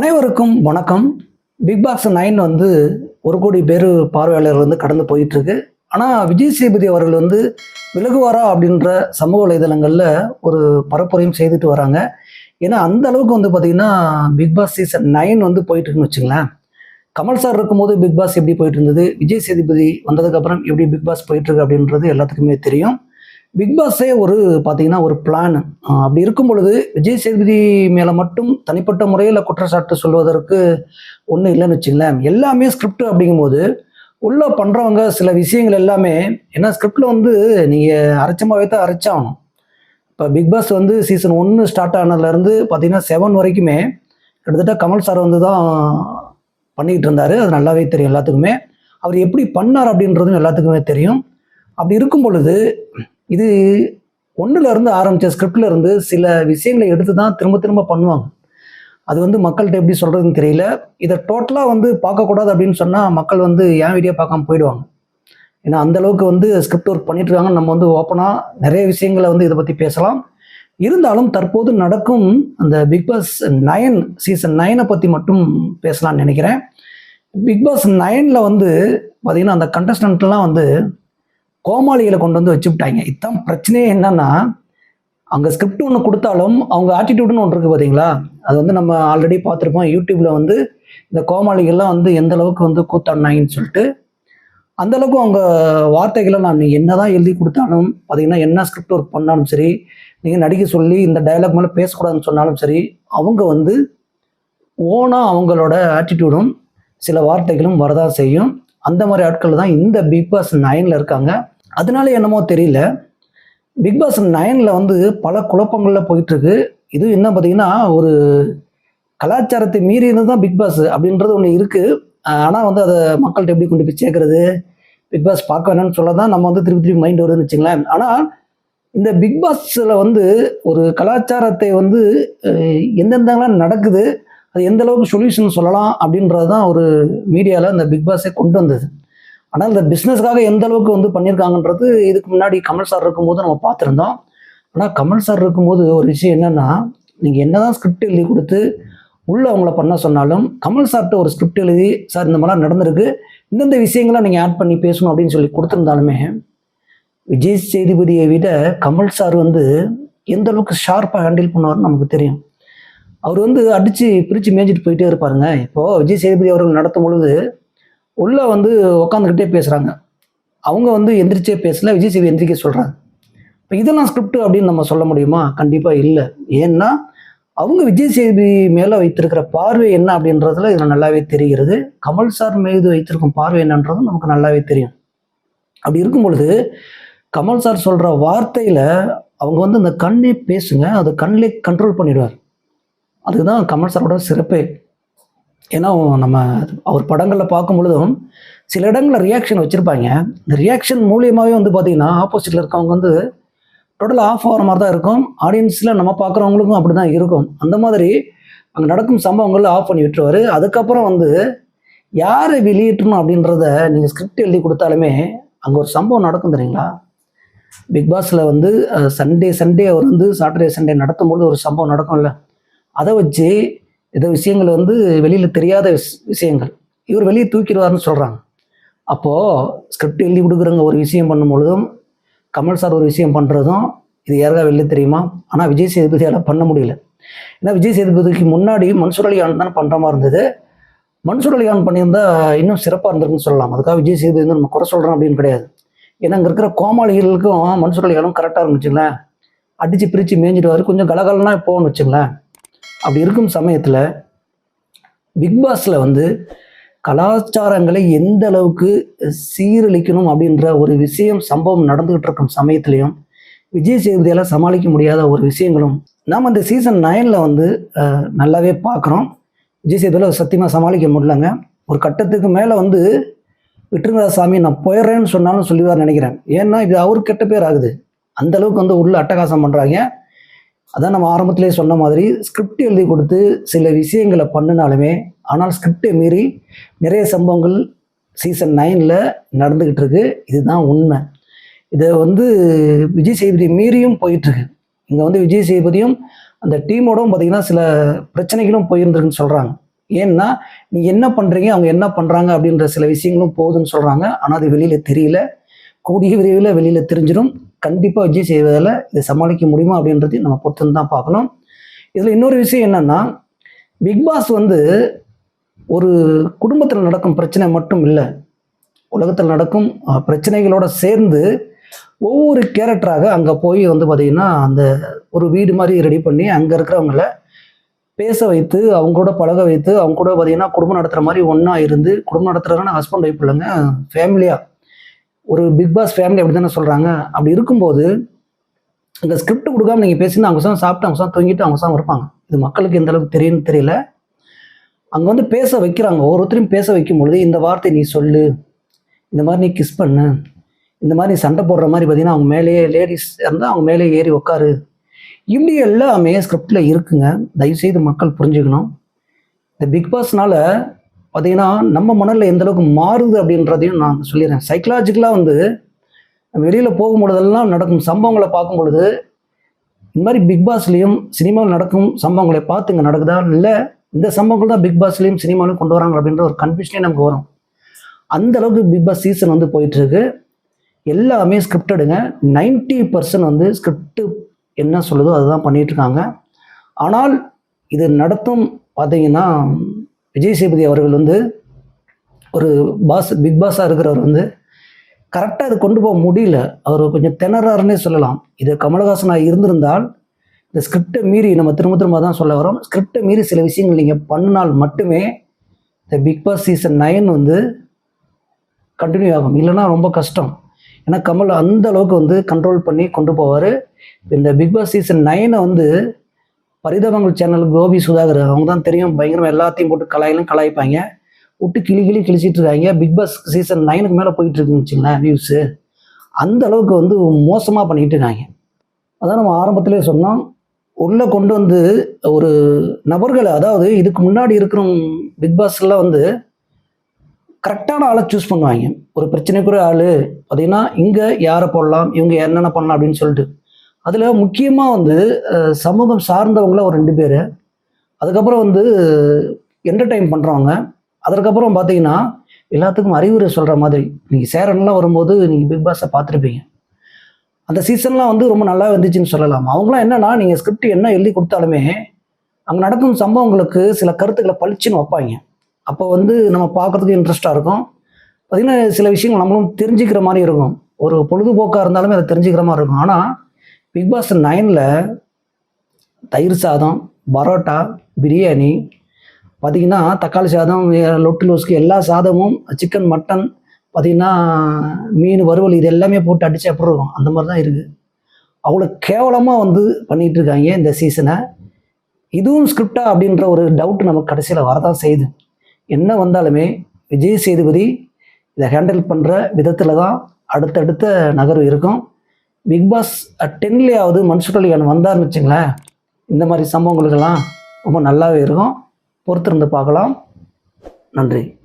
அனைவருக்கும் வணக்கம். Big pass nine வந்து ஒரு கோடி பேர் பார்வையாளர் வந்து கடந்து போயிட்டுருக்கு. ஆனால் விஜய் சேதுபதி அவர்கள் வந்து விலகுவாரா அப்படின்ற சமூக வலைதளங்களில் ஒரு பரப்புரையும் செய்துட்டு வராங்க. ஏன்னா அந்த அளவுக்கு வந்து பார்த்தீங்கன்னா பிக் பாஸ் சீசன் நைன் வந்து போயிட்டுருக்குன்னு வச்சுங்களேன். கமல் சார் இருக்கும்போது பிக் பாஸ் எப்படி போயிட்டு இருந்தது விஜய் சேதுபதி வந்ததுக்கப்புறம் எப்படி பிக் பாஸ் போயிட்டுருக்கு அப்படின்றது எல்லாத்துக்குமே தெரியும். பிக் பாஸே ஒரு பார்த்தீங்கன்னா ஒரு பிளான் அப்படி இருக்கும் பொழுது விஜய் சேதுபதி மேலே மட்டும் தனிப்பட்ட முறையில் குற்றச்சாட்டு சொல்வதற்கு ஒன்றும் இல்லைன்னு வச்சுங்களேன் எல்லாமே ஸ்கிரிப்ட் அப்படிங்கும்போது உள்ளே பண்ணுறவங்க சில விஷயங்கள் எல்லாமே ஏன்னா ஸ்கிரிப்டில் வந்து நீங்கள் அரைச்சமாகவே தான் அரைச்சாகணும். இப்போ பிக் பாஸ் வந்து சீசன் ஒன்று ஸ்டார்ட் ஆனதுலேருந்து பார்த்தீங்கன்னா செவன் வரைக்குமே கிட்டத்தட்ட கமல் சார் வந்து தான் பண்ணிக்கிட்டு இருந்தார். அது நல்லாவே தெரியும் எல்லாத்துக்குமே. அவர் எப்படி பண்ணார் அப்படின்றதும் எல்லாத்துக்குமே தெரியும். அப்படி இருக்கும் பொழுது இது ஒன்றுலேருந்து ஆரம்பித்த ஸ்கிரிப்ட்ல இருந்து சில விஷயங்களை எடுத்து தான் திரும்ப திரும்ப பண்ணுவாங்க. அது வந்து மக்கள்கிட்ட எப்படி சொல்கிறதுன்னு தெரியல. இதை டோட்டலாக வந்து பார்க்கக்கூடாது அப்படின்னு சொன்னால் மக்கள் வந்து ஏன் வீடியோ பார்க்காம போயிடுவாங்க? ஏன்னா அந்த அளவுக்கு வந்து ஸ்கிரிப்ட் ஒர்க் பண்ணிட்டு இருக்காங்க நம்ம வந்து ஓப்பனாக நிறைய விஷயங்களை வந்து இதை பற்றி பேசலாம். இருந்தாலும் தற்போது நடக்கும் அந்த பிக்பாஸ் நயன் சீசன் நயனை பற்றி மட்டும் பேசலாம்னு நினைக்கிறேன். பிக்பாஸ் நயனில் வந்து பார்த்திங்கன்னா அந்த கண்டஸ்டன்ட்லாம் வந்து கோமாளிகளை கொண்டு வந்து வச்சுவிட்டாங்க இதுதான் பிரச்சனையே என்னன்னா அங்கே ஸ்கிரிப்ட் ஒன்று கொடுத்தாலும் அவங்க ஆட்டிடியூடுன்னு ஒன்று இருக்குது பார்த்தீங்களா அது வந்து நம்ம ஆல்ரெடி பார்த்துருப்போம். யூடியூப்பில் வந்து இந்த கோமாளிகள்லாம் வந்து எந்த அளவுக்கு வந்து கூத்தாடினாங்கன்னு சொல்லிட்டு அந்த அளவுக்கு அவங்க வார்த்தைகளை நான் என்ன தான் எழுதி கொடுத்தாலும் பார்த்தீங்கன்னா என்ன ஸ்கிரிப்ட் ஒர்க் பண்ணாலும் சரி நீங்கள் நடிக்க சொல்லி இந்த டயலாக் மேலே பேசக்கூடாதுன்னு சொன்னாலும் சரி அவங்க வந்து ஓனாக அவங்களோட ஆட்டிடியூடும் சில வார்த்தைகளும் வரதான் செய்யும். அந்த மாதிரி ஆட்கள் தான் இந்த பிக் பாஸ் நைனில் இருக்காங்க. அதனால என்னமோ தெரியல. பிக் பாஸ் நைனில் வந்து பல குழப்பங்களில் போயிட்டுருக்கு. இது என்ன பார்த்தீங்கன்னா ஒரு கலாச்சாரத்தை மீறினது தான் பிக் பாஸ் அப்படின்றது ஒன்று இருக்குது ஆனால் வந்து அதை மக்கள்கிட்ட எப்படி கொண்டு போய் சேர்க்குறது? பிக் பாஸ் பார்க்க வேணாம்னு சொல்ல தான் நம்ம வந்து திருப்பி திருப்பி மைண்ட் வருதுன்னு வச்சுங்களேன். ஆனால் இந்த பிக் பாஸில் வந்து ஒரு கலாச்சாரத்தை வந்து எந்தெந்தலாம் நடக்குது அது எந்த அளவுக்கு சொல்யூஷன் சொல்லலாம் அப்படின்றது தான் ஒரு மீடியாவில் அந்த பிக் பாஸே கொண்டு வந்தது. ஆனால் இந்த பிஸ்னஸ்க்காக எந்த அளவுக்கு வந்து பண்ணியிருக்காங்கன்றது இதுக்கு முன்னாடி கமல் சார் இருக்கும்போது நம்ம பார்த்துருந்தோம். ஆனால் கமல் சார் இருக்கும்போது ஒரு விஷயம் என்னென்னா நீங்கள் என்ன தான் ஸ்கிரிப்ட் எழுதி கொடுத்து உள்ளே அவங்கள பண்ண சொன்னாலும் கமல் சார்கிட்ட ஒரு ஸ்கிரிப்ட் எழுதி சார் இந்த மாதிரிலாம் நடந்திருக்கு. இந்தந்த விஷயங்களை நீங்கள் ஆட் பண்ணி பேசணும் அப்படின்னு சொல்லி கொடுத்துருந்தாலுமே விஜய் சேதுபதியை விட கமல் சார் வந்து எந்த அளவுக்கு ஷார்ப்பாக ஹேண்டில் பண்ணுவார்னு நமக்கு தெரியும். அவர் வந்து அடித்து பிரித்து மேய்ஞ்சிட்டு போயிட்டே இருப்பாருங்க. இப்போது விஜய் சேதுபதி அவர்கள் நடத்தும் பொழுது உள்ளே வந்து உட்காந்துக்கிட்டே பேசுகிறாங்க அவங்க வந்து எந்திரிச்சே பேசல விஜய் சேதுபதி எந்திரிக்க சொல்கிறாங்க இப்போ இதெல்லாம் ஸ்கிரிப்ட் அப்படின்னு நம்ம சொல்ல முடியுமா? கண்டிப்பாக இல்லை. ஏன்னா அவங்க விஜய் சேதுபதி மேலே வைத்திருக்கிற பார்வை என்ன அப்படின்றதுல இதில் நல்லாவே தெரிகிறது. கமல் சார் மீது வைத்திருக்கும் பார்வை என்னன்றதும் நமக்கு நல்லாவே தெரியும். அப்படி இருக்கும் பொழுது கமல் சார் சொல்கிற வார்த்தையில் அவங்க வந்து அந்த கண்ணே பேசுங்க அது கண்ணிலே கண்ட்ரோல் பண்ணிடுவார். அதுதான் கமல் சாரோட சிறப்பே. ஏன்னா நம்ம அவர் படங்களில் பார்க்கும் பொழுதும் சில இடங்களில் ரியாக்ஷன் வச்சுருப்பாங்க. இந்த ரியாக்ஷன் மூலியமாகவே வந்து பார்த்திங்கன்னா ஆப்போசிட்டில் இருக்கவங்க வந்து டோட்டல் ஆஃப் ஆகிற மாதிரி தான் இருக்கும். ஆடியன்ஸில் நம்ம பார்க்குறவங்களுக்கும் அப்படி தான் இருக்கும். அந்த மாதிரி அங்கே நடக்கும் சம்பவங்கள் ஆஃப் பண்ணி விட்டுருவார். அதுக்கப்புறம் வந்து யாரை வெளியிட்டணும் அப்படின்றத நீங்கள் ஸ்கிரிப்ட் எழுதி கொடுத்தாலுமே அங்கே ஒரு சம்பவம் நடக்கும் தெரியுங்களா? பிக் பாஸில் வந்து சண்டே சண்டே அவர் வந்து சாட்டர்டே சண்டே நடத்தும் பொழுது ஒரு சம்பவம் நடக்கும்ல. அதை வச்சு இந்த விஷயங்கள் வந்து வெளியில் தெரியாத விஷயங்கள். இவர் வெளியே தூக்கிடுவார்னு சொல்கிறாங்க அப்போது ஸ்கிரிப்ட் எழுதி கொடுக்குறவங்க ஒரு விஷயம் பண்ணும் பொழுதும் கமல் சார் ஒரு விஷயம் பண்ணுறதும் இது யாருக்கா வெளியே தெரியுமா? ஆனால் விஜய் சேதுபதியால் பண்ண முடியல. ஏன்னா விஜய் சேதுபதிக்கு முன்னாடி மன்சூர் அலிகான் பண்ணுற மாதிரி இருந்தது. மன்சூர் அலிகான் பண்ணியிருந்தா இன்னும் சிறப்பாக இருந்திருக்குன்னு சொல்லலாம். அதுக்காக விஜய் சேதுபதி வந்து நம்ம குறை சொல்கிறோம் அப்படின்னு கிடையாது. ஏன்னா அங்கே இருக்கிற கோமாளிகளுக்கும் மன்சூர் அலிகானும் கரெக்டாக இருந்துச்சுங்களேன். அடித்து பிரித்து மேய்ஞ்சிடுவார். கொஞ்சம் கலகலன்னா போகணும்னு வச்சுங்களேன். அப்படி இருக்கும் சமயத்தில் பிக் பாஸில் வந்து கலாச்சாரங்களை எந்த அளவுக்கு சீரழிக்கணும் அப்படின்ற ஒரு விஷயம் சம்பவம் நடந்துகிட்டு இருக்கும் சமயத்துலையும் விஜய் சேதுபதியால் சமாளிக்க முடியாத ஒரு விஷயங்களும் நாம் அந்த சீசன் நைனில் வந்து நல்லாவே பார்க்குறோம் விஜய் சேதுபதியால் சத்தியமாக சமாளிக்க முடியலங்க. ஒரு கட்டத்துக்கு மேலே வந்து விட்டுருங்கடா சாமி நான் போயிடுறேன்னு சொன்னாலும் சொல்லிவார் நினைக்கிறேன். ஏன்னா இது அவர் கெட்ட பேர் ஆகுது. அந்த அளவுக்கு வந்து உள்ள அட்டகாசம் பண்ணுறாங்க அதான் நம்ம ஆரம்பத்திலே சொன்ன மாதிரி ஸ்கிரிப்ட் எழுதி கொடுத்து சில விஷயங்களை பண்ணினாலுமே ஆனால் ஸ்கிரிப்டை மீறி நிறைய சம்பவங்கள் சீசன் நைனில் நடந்துக்கிட்டு இருக்கு. இதுதான் உண்மை. இதை வந்து விஜய் சேதுபதி மீறியும் போயிட்டுருக்கு இங்கே வந்து விஜய் சேதுபதியும் அந்த டீமோடவும் பார்த்திங்கன்னா சில பிரச்சனைகளும் போயிருந்துருக்குன்னு சொல்கிறாங்க ஏன்னா நீ என்ன பண்ணுறீங்க அவங்க என்ன பண்ணுறாங்க அப்படின்ற சில விஷயங்களும் போகுதுன்னு சொல்கிறாங்க ஆனால் அது வெளியில் தெரியல. கூடிய விரைவில் வெளியில் தெரிஞ்சிடும். கண்டிப்பாக விஜய் செய்வதில் இதை சமாளிக்க முடியுமா அப்படின்றது நம்ம பொறுத்து தான் பார்க்கணும். இதில் இன்னொரு விஷயம் என்னென்னா பிக் பாஸ் வந்து ஒரு குடும்பத்தில் நடக்கும் பிரச்சனை மட்டும் இல்லை. உலகத்தில் நடக்கும் பிரச்சனைகளோடு பிரச்சனைகளோட சேர்ந்து ஒவ்வொரு கேரக்டராக அங்கே போய் வந்து பார்த்திங்கன்னா அந்த ஒரு வீடு மாதிரி ரெடி பண்ணி அங்கே இருக்கிறவங்கள பேச வைத்து அவங்க கூட பழக வைத்து அவங்க கூட பார்த்தீங்கன்னா குடும்பம் நடத்துகிற மாதிரி ஒன்றா இருந்து குடும்பம் நடத்துகிறதுனா ஹஸ்பண்ட் ஒய்ஃப் இல்லைங்க ஃபேமிலியாக ஒரு பிக் பாஸ் ஃபேமிலி அப்படி தானே சொல்கிறாங்க அப்படி இருக்கும்போது இந்த ஸ்கிரிப்ட் கொடுக்காம நீங்கள் பேசினா அவங்க தான் சாப்பிட்டு அவங்க தூங்கிட்டு அவங்க தான் இருப்பாங்க இது மக்களுக்கு எந்த அளவுக்கு தெரியும்னு தெரியல. அங்கே வந்து பேச வைக்கிறாங்க. ஒவ்வொருத்தரையும் பேச வைக்கும் பொழுது இந்த வார்த்தை நீ சொல்லு. இந்த மாதிரி நீ கிஸ் பண்ணு. இந்த மாதிரி நீ சண்டை போடுற மாதிரி பார்த்தீங்கன்னா அவங்க மேலேயே லேடிஸ் இருந்தால் அவங்க மேலேயே ஏறி உட்காரு இப்படி எல்லாமே ஸ்கிரிப்டில் இருக்குங்க. தயவுசெய்து மக்கள் புரிஞ்சுக்கணும். இந்த பிக்பாஸ்னால பார்த்தீங்கன்னா நம்ம மனதில் எந்த அளவுக்கு மாறுது அப்படின்றதையும் நான் சொல்லிடுறேன். சைக்கலாஜிக்கலாக வந்து வெளியில் போகும்பொழுதெல்லாம் நடக்கும் சம்பவங்களை பார்க்கும் பொழுது இந்த மாதிரி பிக் பாஸ்லேயும் சினிமாவில் நடக்கும் சம்பவங்களை பார்த்து இங்கே நடக்குதா? இல்லை இந்த சம்பவங்கள் தான் பிக் பாஸ்லேயும் சினிமாவிலும் கொண்டு வராங்க அப்படின்ற ஒரு கன்ஃபியூஷனே நமக்கு வரும். அந்த அளவுக்கு பிக் பாஸ் சீசன் வந்து போயிட்டுருக்கு. எல்லாமே ஸ்கிரிப்டடுங்க 90% பர்சன்ட் வந்து ஸ்கிரிப்டு என்ன சொல்லுதோ அதுதான் பண்ணிகிட்ருக்காங்க ஆனால் இது நடத்தும் பார்த்தீங்கன்னா விஜய் சேதுபதி அவர்கள் வந்து ஒரு பாஸ் பிக் பாஸாக இருக்கிறவர் வந்து கரெக்டாக இது கொண்டு போக முடியல. அவர் கொஞ்சம் திணறாருன்னே சொல்லலாம். இது கமலஹாசனாக இருந்திருந்தால் இந்த ஸ்கிரிப்டை மீறி நம்ம திரும்ப திரும்ப தான் சொல்ல வரோம். ஸ்கிரிப்டை மீறி சில விஷயங்கள் நீங்கள் பண்ணினால் மட்டுமே இந்த பிக் பாஸ் சீசன் நைன் வந்து கண்டினியூ ஆகும். இல்லைன்னா ரொம்ப கஷ்டம். ஏன்னா கமல் அந்த அளவுக்கு வந்து கண்ட்ரோல் பண்ணி கொண்டு போவார். இந்த பிக் பாஸ் சீசன் நைனை வந்து பரிதாபங்கள் சேனல் கோபி சுதாகர் அவங்க தான் தெரியும். பயங்கரமாக எல்லாத்தையும் போட்டு கலாயிலும் கலாய்ப்பாங்க. விட்டு கிளி கிளி கிழிச்சிட்டு இருக்காங்க. பிக் பாஸ் சீசன் நைனுக்கு மேலே போயிட்டு இருக்குன்னு வச்சுங்களேன் வியூஸு அந்த அளவுக்கு வந்து மோசமாக பண்ணிட்டு இருக்காங்க. அதான் நம்ம ஆரம்பத்திலே சொன்னோம். உள்ளே கொண்டு வந்து ஒரு நபர்களை அதாவது இதுக்கு முன்னாடி இருக்கிற பிக் பாஸ்லாம் வந்து கரெக்டான ஆளை சூஸ் பண்ணுவாங்க. ஒரு பிரச்சனைக்குரிய ஆள். பார்த்தீங்கன்னா இங்கே யாரை போடலாம் இவங்க என்னென்ன பண்ணலாம் அப்படின்னு சொல்லிட்டு. அதில் முக்கியமாக வந்து சமூகம் சார்ந்தவங்கள ஒரு ரெண்டு பேர். அதுக்கப்புறம் வந்து என்டர்டைன் பண்ணுறவங்க அதற்கப்புறம் பார்த்தீங்கன்னா எல்லாத்துக்கும் அறிவுரை சொல்கிற மாதிரி. நீங்கள் சேரன்லாம் வரும்போது நீங்கள் பிக் பாஸை பார்த்துருப்பீங்க அந்த சீசன்லாம் வந்து ரொம்ப நல்லா வந்துச்சுன்னு சொல்லலாம். அவங்களாம் என்னென்னா நீங்கள் ஸ்கிரிப்ட் என்ன எழுதி கொடுத்தாலுமே அங்கே நடக்கும் சம்பவங்களுக்கு சில கருத்துக்களை பளிச்சுன்னு வைப்பாங்க. அப்போ வந்து நம்ம பார்க்கறதுக்கு இன்ட்ரெஸ்ட்டாக இருக்கும். பார்த்திங்கன்னா சில விஷயங்கள் நம்மளும் தெரிஞ்சுக்கிற மாதிரி இருக்கும். ஒரு பொழுதுபோக்காக இருந்தாலுமே அதை தெரிஞ்சுக்கிற மாதிரி இருக்கும். ஆனால் பிக் பாஸ் நைனில் தயிர் சாதம் பரோட்டா பிரியாணி. பார்த்திங்கன்னா தக்காளி சாதம் லொட்டு லோஸ்க்கு எல்லா சாதமும் சிக்கன் மட்டன் பார்த்திங்கன்னா மீன் வறுவல் இது எல்லாமே போட்டு அடித்து எப்படி இருக்கும் அந்த மாதிரி தான் இருக்குது அவ்வளோ கேவலமாக வந்து பண்ணிகிட்டு இருக்காங்க இந்த சீசனை இதுவும் ஸ்கிரிப்டா அப்படின்ற ஒரு டவுட் நமக்கு கடைசியில் வரதான் செய்யுது. என்ன வந்தாலுமே விஜய் சேதுபதி இதை ஹேண்டில் பண்ணுற விதத்தில் தான் அடுத்தடுத்த நகர்வு இருக்கும். பிக் பாஸ் டென்லேயாவது மன்சூர் வந்தார்னு வச்சுங்களேன் இந்த மாதிரி சம்பவங்களுக்கெல்லாம் ரொம்ப நல்லாவே இருக்கும். பொறுத்திருந்து பார்க்கலாம். நன்றி.